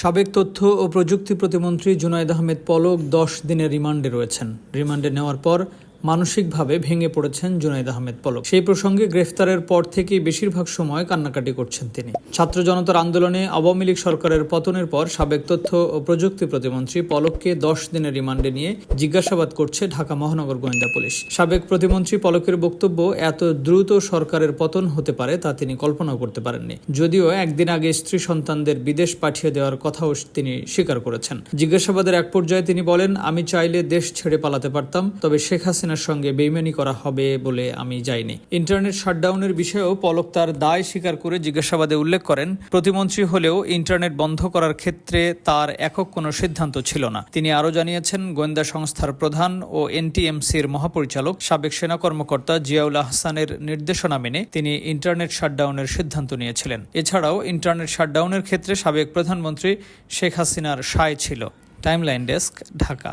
সাবেক তথ্য ও প্রযুক্তি প্রতিমন্ত্রী জুনায়দ আহমেদ পলক দশ দিনের রিমান্ডে রয়েছেন। রিমান্ডে নেওয়ার পর মানসিকভাবে ভেঙে পড়েছেন জুনাইদ আহমেদ পলক। সেই প্রসঙ্গে গ্রেফতারের পর থেকেই বেশিরভাগ সময় কান্নাকাটি করছেন তিনি। ছাত্র জনতার আন্দোলনে আওয়ামী লীগ সরকারের পতনের পর সাবেক তথ্য ও প্রযুক্তি প্রতিমন্ত্রী পলককে দশ দিনের রিমান্ডে নিয়ে জিজ্ঞাসাবাদ করছে ঢাকা মহানগর গোয়েন্দা পুলিশ। সাবেক প্রতিমন্ত্রী পলকের বক্তব্য এত দ্রুত সরকারের পতন হতে পারে তা তিনি কল্পনাও করতে পারেননি। যদিও একদিন আগে স্ত্রী সন্তানদের বিদেশ পাঠিয়ে দেওয়ার কথাও তিনি স্বীকার করেছেন। জিজ্ঞাসাবাদের এক পর্যায়ে তিনি বলেন, আমি চাইলে দেশ ছেড়ে পালাতে পারতাম, তবে শেখ হাসিনার সঙ্গে বেইমানি করা হবে বলে আমি যাইনি। ইন্টারনেট শাটডাউনের বিষয়েও পলক তার দায় স্বীকার করে জিজ্ঞাসাবাদে উল্লেখ করেন। প্রতিমন্ত্রী হলেও ইন্টারনেট বন্ধ করার ক্ষেত্রে তার একক কোনো সিদ্ধান্ত ছিল না। তিনি আরও জানিয়েছেন, গোয়েন্দা সংস্থার প্রধান ও এনটিএমসির মহাপরিচালক, সাবেক সেনা কর্মকর্তা জিয়াউল আহসানের নির্দেশনা মেনে তিনি ইন্টারনেট শাটডাউনের সিদ্ধান্ত নিয়েছিলেন। এছাড়াও ইন্টারনেট শাটডাউনের ক্ষেত্রে সাবেক প্রধানমন্ত্রী শেখ হাসিনার সায় ছিল। Timeline desk, Dhaka.